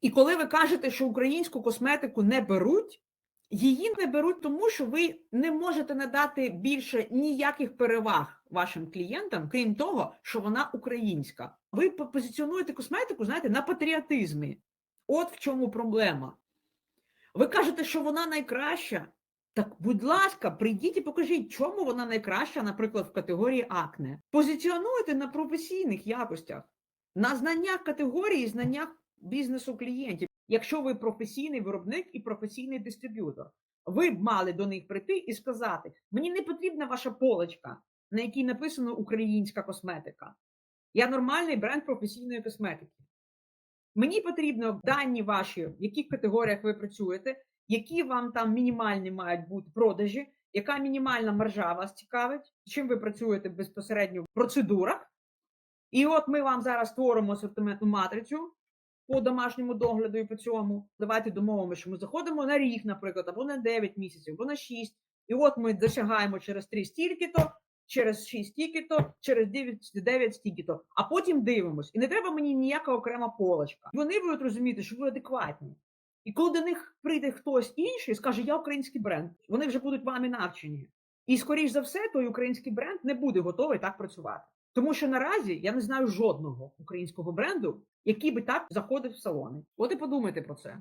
І коли ви кажете, що українську косметику не беруть, її не беруть, тому що ви не можете надати більше ніяких переваг вашим клієнтам, крім того, що вона українська. Ви позиціонуєте косметику, знаєте, на патріотизмі. От в чому проблема. Ви кажете, що вона найкраща. Так, будь ласка, прийдіть і покажіть, чому вона найкраща, наприклад, в категорії акне. Позиціонуйте на професійних якостях, на знаннях категорії, знаннях бізнесу клієнтів. Якщо ви професійний виробник і професійний дистриб'ютор, ви б мали до них прийти і сказати: мені не потрібна ваша полочка, на якій написано українська косметика. Я нормальний бренд професійної косметики. Мені потрібно дані ваші, в яких категоріях ви працюєте, які вам там мінімальні мають бути продажі, яка мінімальна маржа вас цікавить, чим ви працюєте безпосередньо в процедурах. І от ми вам зараз створимо асортиментну матрицю по домашньому догляду і по цьому. Давайте домовимося, що ми заходимо на рік, наприклад, або на 9 місяців, або на 6. І от ми досягаємо через 3 стільки-то, через 6 стільки-то, через 9, 9 стільки-то, а потім дивимось. І не треба мені ніяка окрема полочка. Вони будуть розуміти, що ви адекватні. І коли до них прийде хтось інший скаже, я український бренд, вони вже будуть вами навчені. І, скоріш за все, той український бренд не буде готовий так працювати. Тому що наразі я не знаю жодного українського бренду, який би так заходив в салони. От і подумайте про це.